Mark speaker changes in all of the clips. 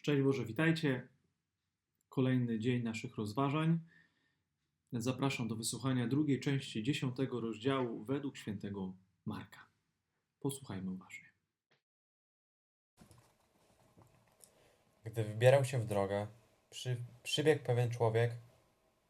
Speaker 1: Szczęść Boże, witajcie. Kolejny dzień naszych rozważań. Zapraszam do wysłuchania drugiej części dziesiątego rozdziału według świętego Marka. Posłuchajmy uważnie.
Speaker 2: Gdy wybierał się w drogę, przy, przybiegł pewien człowiek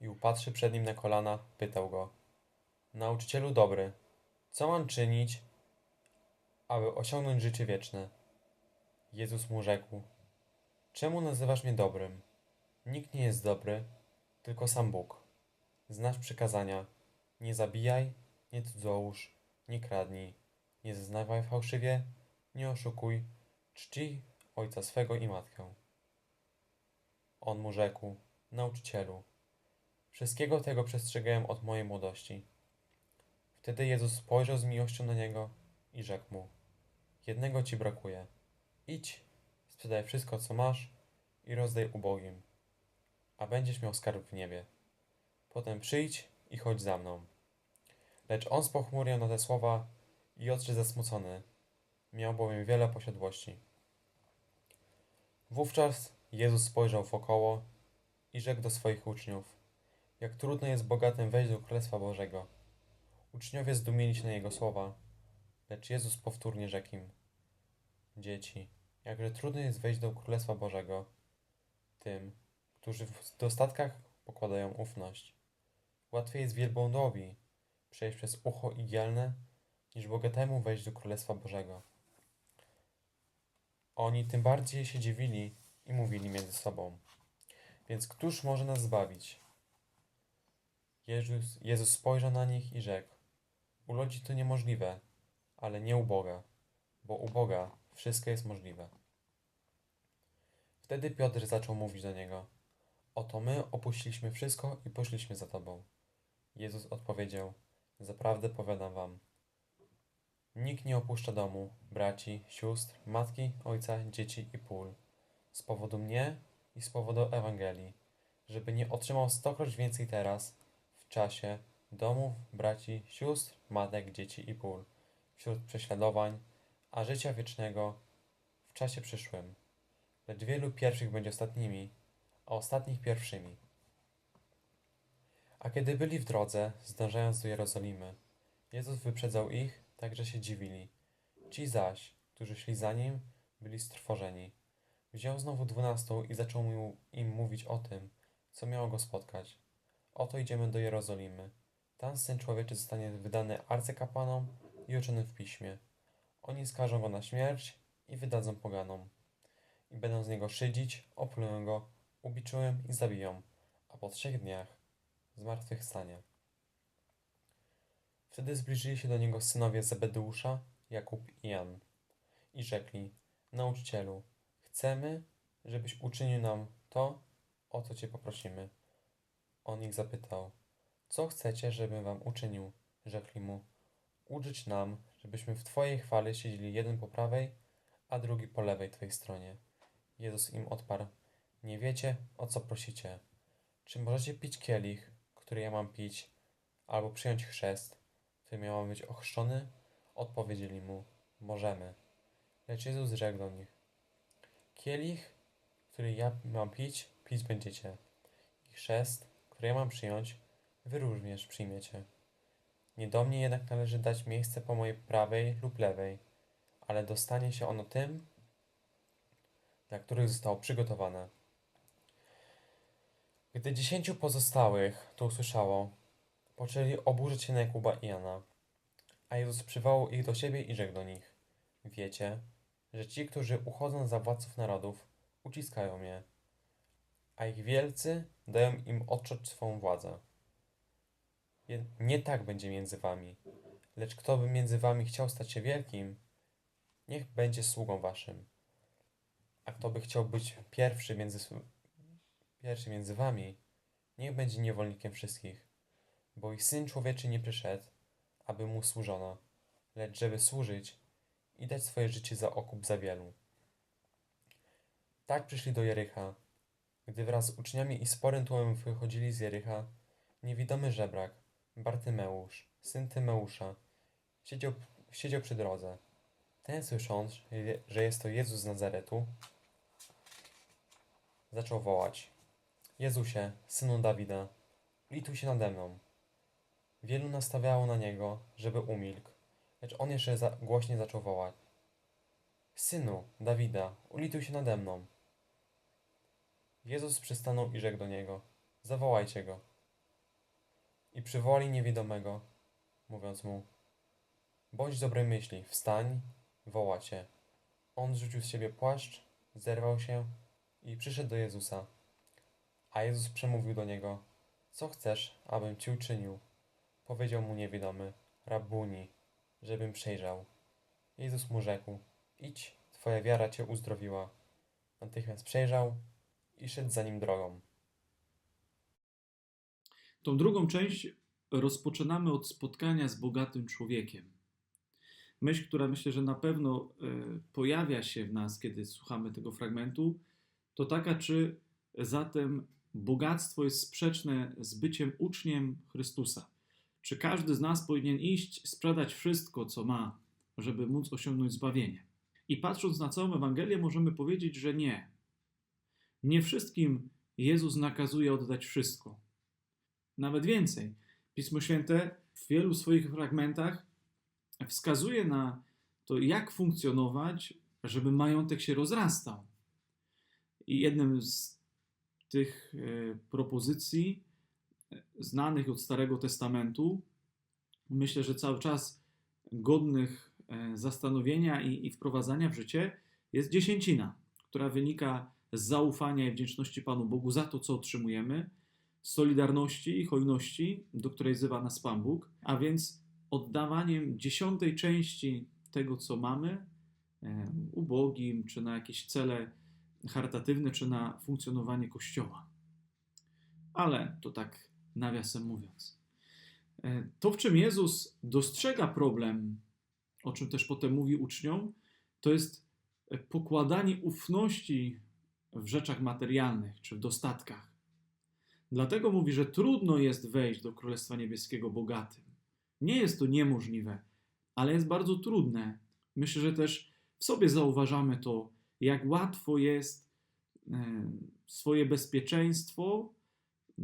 Speaker 2: i upatrzy przed nim na kolana, pytał go: Nauczycielu dobry, co mam czynić, aby osiągnąć życie wieczne? Jezus mu rzekł: Czemu nazywasz mnie dobrym? Nikt nie jest dobry, tylko sam Bóg. Znasz przykazania: nie zabijaj, nie cudzołóż, nie kradnij, nie zeznawaj fałszywie, nie oszukuj, czci ojca swego i matkę. On mu rzekł: Nauczycielu, wszystkiego tego przestrzegałem od mojej młodości. Wtedy Jezus spojrzał z miłością na niego i rzekł mu: Jednego ci brakuje. Idź, sprzedaj wszystko, co masz i rozdaj ubogim, a będziesz miał skarb w niebie. Potem przyjdź i chodź za mną. Lecz on spochmurniał na te słowa i odszedł zasmucony. Miał bowiem wiele posiadłości. Wówczas Jezus spojrzał wokoło i rzekł do swoich uczniów: Jak trudno jest bogatym wejść do Królestwa Bożego. Uczniowie zdumieli się na jego słowa, lecz Jezus powtórnie rzekł im: Dzieci, jakże trudno jest wejść do Królestwa Bożego tym, którzy w dostatkach pokładają ufność. Łatwiej jest wielbłądowi przejść przez ucho igielne, niż bogatemu wejść do Królestwa Bożego. Oni tym bardziej się dziwili i mówili między sobą. Więc któż może nas zbawić? Jezus, Jezus spojrzał na nich i rzekł: U ludzi to niemożliwe, ale nie u Boga, bo u Boga wszystko jest możliwe. Wtedy Piotr zaczął mówić do niego: Oto my opuściliśmy wszystko i poszliśmy za tobą. Jezus odpowiedział: Zaprawdę powiadam wam, Nikt nie opuszcza domu, braci, sióstr, matki, ojca, dzieci i pól z powodu mnie i z powodu Ewangelii, żeby nie otrzymał stokroć więcej teraz, w czasie domów, braci, sióstr, matek, dzieci i pól, wśród prześladowań, a życia wiecznego w czasie przyszłym. Lecz wielu pierwszych będzie ostatnimi, a ostatnich pierwszymi. A kiedy byli w drodze, zdążając do Jerozolimy, Jezus wyprzedzał ich, tak że się dziwili. Ci zaś, którzy szli za nim, byli strwożeni. Wziął znowu dwunastu i zaczął im mówić o tym, co miało go spotkać. Oto idziemy do Jerozolimy. Tam Syn Człowieczy zostanie wydany arcykapłanom i uczony w piśmie. Oni skażą go na śmierć i wydadzą poganom. I będą z niego szydzić, oplują go, ubiczują i zabiją, a po trzech dniach zmartwychwstanie. Wtedy zbliżyli się do niego synowie Zebedeusza, Jakub i Jan i rzekli: Nauczycielu, chcemy, żebyś uczynił nam to, o co cię poprosimy. On ich zapytał: Co chcecie, żebym wam uczynił? Rzekli mu: Uczyć nam, żebyśmy w Twojej chwale siedzieli jeden po prawej, a drugi po lewej Twojej stronie. Jezus im odparł: Nie wiecie, o co prosicie. Czy możecie pić kielich, który ja mam pić, albo przyjąć chrzest, którym ja mam być ochrzczony? Odpowiedzieli mu: Możemy. Lecz Jezus rzekł do nich: Kielich, który ja mam pić, pić będziecie. I chrzest, który ja mam przyjąć, wy również przyjmiecie. Nie do mnie jednak należy dać miejsce po mojej prawej lub lewej, ale dostanie się ono tym, dla których zostało przygotowane. Gdy dziesięciu pozostałych to usłyszało, poczęli oburzyć się na Jakuba i Jana. A Jezus przywołał ich do siebie i rzekł do nich: Wiecie, że ci, którzy uchodzą za władców narodów, uciskają mnie, a ich wielcy dają im odczuć swą władzę. Nie tak będzie między wami, lecz kto by między wami chciał stać się wielkim, niech będzie sługą waszym. A kto by chciał być pierwszy między, pierwszy między wami, niech będzie niewolnikiem wszystkich. Bo i Syn Człowieczy nie przyszedł, aby mu służono, lecz żeby służyć i dać swoje życie za okup za wielu. Tak przyszli do Jericha. Gdy wraz z uczniami i sporym tłumem wychodzili z Jericha, niewidomy żebrak, Bartymeusz, syn Tymeusza, siedział, siedział przy drodze. Ten słysząc, że jest to Jezus z Nazaretu, zaczął wołać: Jezusie, synu Dawida, lituj się nade mną. Wielu nastawiało na niego, żeby umilkł, lecz on jeszcze za głośniej zaczął wołać: Synu Dawida, ulituj się nade mną. Jezus przystanął i rzekł do niego: Zawołajcie go. I przywołali niewidomego, mówiąc mu: Bądź dobrej myśli, wstań, woła cię. On zrzucił z siebie płaszcz, zerwał się i przyszedł do Jezusa. A Jezus przemówił do niego: Co chcesz, abym ci uczynił? Powiedział mu niewidomy: Rabuni, żebym przejrzał. Jezus mu rzekł: Idź, twoja wiara cię uzdrowiła. Natychmiast przejrzał i szedł za nim drogą.
Speaker 1: Tą drugą część rozpoczynamy od spotkania z bogatym człowiekiem. Myśl, która myślę, że na pewno e, pojawia się w nas, kiedy słuchamy tego fragmentu, to taka, czy zatem bogactwo jest sprzeczne z byciem uczniem Chrystusa. Czy każdy z nas powinien iść, sprzedać wszystko, co ma, żeby móc osiągnąć zbawienie? I patrząc na całą Ewangelię, możemy powiedzieć, że nie. Nie wszystkim Jezus nakazuje oddać wszystko. Nawet więcej, Pismo Święte w wielu swoich fragmentach wskazuje na to, jak funkcjonować, żeby majątek się rozrastał. I jednym z tych e, propozycji e, znanych od Starego Testamentu, myślę, że cały czas godnych e, zastanowienia i, i wprowadzania w życie, jest dziesięcina, która wynika z zaufania i wdzięczności Panu Bogu za to, co otrzymujemy, solidarności i hojności, do której wzywa nas Pan Bóg, a więc oddawaniem dziesiątej części tego, co mamy, ubogim, czy na jakieś cele charytatywne, czy na funkcjonowanie Kościoła. Ale to tak nawiasem mówiąc. E, To, w czym Jezus dostrzega problem, o czym też potem mówi uczniom, to jest pokładanie ufności w rzeczach materialnych czy w dostatkach. Dlatego mówi, że trudno jest wejść do Królestwa Niebieskiego bogatym. Nie jest to niemożliwe, ale jest bardzo trudne. Myślę, że też w sobie zauważamy to, jak łatwo jest e, swoje bezpieczeństwo,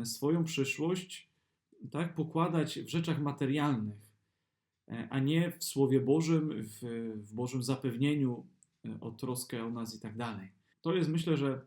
Speaker 1: e, swoją przyszłość tak, pokładać w rzeczach materialnych, e, a nie w Słowie Bożym, w, w Bożym zapewnieniu o troskę o nas i tak dalej. To jest, myślę, że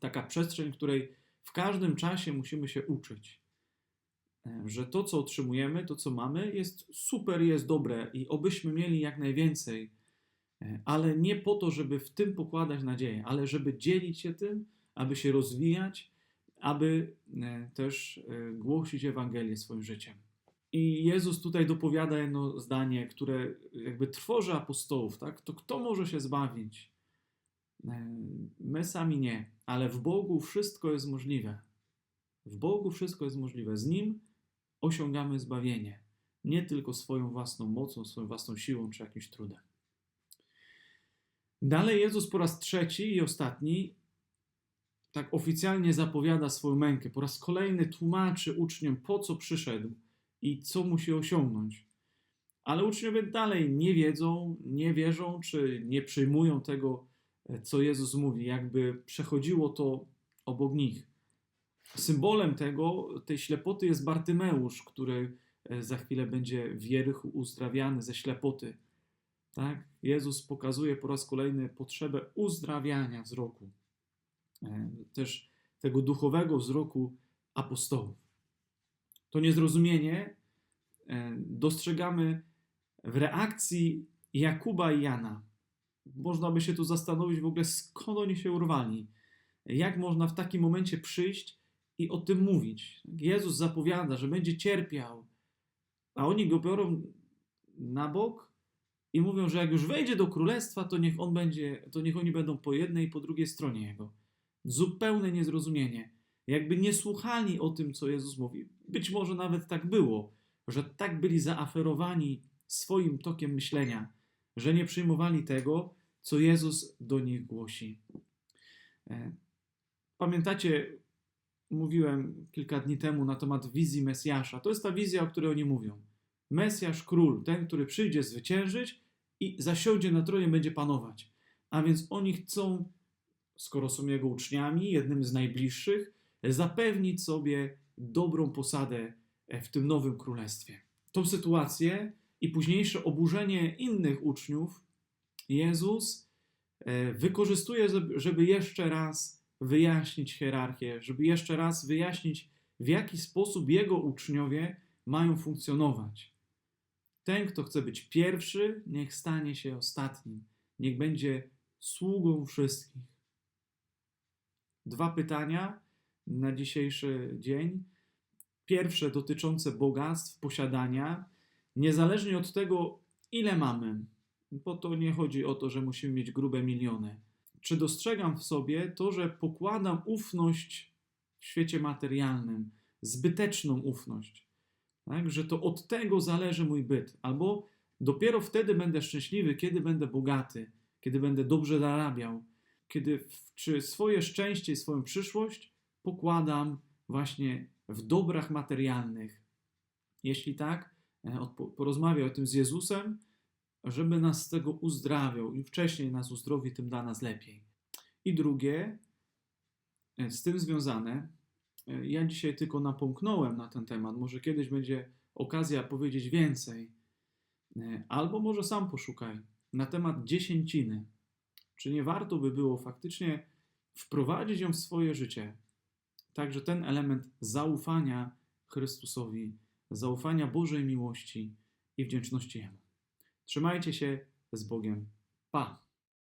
Speaker 1: taka przestrzeń, w której w każdym czasie musimy się uczyć, e, że to, co otrzymujemy, to, co mamy, jest super, jest dobre i obyśmy mieli jak najwięcej, e, ale nie po to, żeby w tym pokładać nadzieję, ale żeby dzielić się tym, aby się rozwijać, aby e, też głosić Ewangelię swoim życiem. I Jezus tutaj dopowiada jedno zdanie, które jakby trwoży apostołów, tak? To kto może się zbawić? My sami nie, ale w Bogu wszystko jest możliwe. W Bogu wszystko jest możliwe. Z Nim osiągamy zbawienie. Nie tylko swoją własną mocą, swoją własną siłą czy jakimś trudem. Dalej Jezus po raz trzeci i ostatni tak oficjalnie zapowiada swoją mękę. Po raz kolejny tłumaczy uczniom, po co przyszedł i co musi osiągnąć. Ale uczniowie dalej nie wiedzą, nie wierzą, czy nie przyjmują tego, co Jezus mówi, jakby przechodziło to obok nich. Symbolem tego, tej ślepoty jest Bartymeusz, który e, za chwilę będzie w Jerichu uzdrawiany ze ślepoty. Tak? Jezus pokazuje po raz kolejny potrzebę uzdrawiania wzroku, e, też tego duchowego wzroku apostołów. To niezrozumienie e, dostrzegamy w reakcji Jakuba i Jana. Można by się tu zastanowić w ogóle, skąd oni się urwali. Jak można w takim momencie przyjść i o tym mówić? Jezus zapowiada, że będzie cierpiał, a oni go biorą na bok i mówią, że jak już wejdzie do królestwa, to niech on będzie, to niech oni będą po jednej i po drugiej stronie jego. Zupełne niezrozumienie. Jakby nie słuchali o tym, co Jezus mówi. Być może nawet tak było, że tak byli zaaferowani swoim tokiem myślenia, że nie przyjmowali tego, co Jezus do nich głosi. E, Pamiętacie, mówiłem kilka dni temu na temat wizji Mesjasza. To jest ta wizja, o której oni mówią. Mesjasz, król, ten, który przyjdzie zwyciężyć i zasiądzie na tronie, będzie panować. A więc oni chcą skoro są jego uczniami, jednym z najbliższych, zapewnić sobie dobrą posadę w tym nowym królestwie. Tą sytuację i późniejsze oburzenie innych uczniów Jezus e, wykorzystuje, żeby- żeby jeszcze raz wyjaśnić hierarchię, żeby jeszcze raz wyjaśnić, w jaki sposób jego uczniowie mają funkcjonować. Ten, kto chce być pierwszy, niech stanie się ostatnim, niech będzie sługą wszystkich. Dwa pytania na dzisiejszy dzień. Pierwsze dotyczące bogactw, posiadania, niezależnie od tego, ile mamy, bo to nie chodzi o to, że musimy mieć grube miliony. Czy dostrzegam w sobie to, że pokładam ufność w świecie materialnym, zbyteczną ufność, tak? że to od tego zależy mój byt, albo dopiero wtedy będę szczęśliwy, kiedy będę bogaty, kiedy będę dobrze zarabiał, kiedy czy swoje szczęście i swoją przyszłość pokładam właśnie w dobrach materialnych. Jeśli tak, e, porozmawiaj o tym z Jezusem, żeby nas z tego uzdrawiał. Im wcześniej nas uzdrowi, tym dla nas lepiej. I drugie, e, z tym związane, e, ja dzisiaj tylko napomknąłem na ten temat. Może kiedyś będzie okazja powiedzieć więcej. Albo może sam poszukaj na temat dziesięciny. Czy nie warto by było faktycznie wprowadzić ją w swoje życie? Także ten element zaufania Chrystusowi, zaufania Bożej miłości i wdzięczności Jemu. Trzymajcie się z Bogiem. Pa!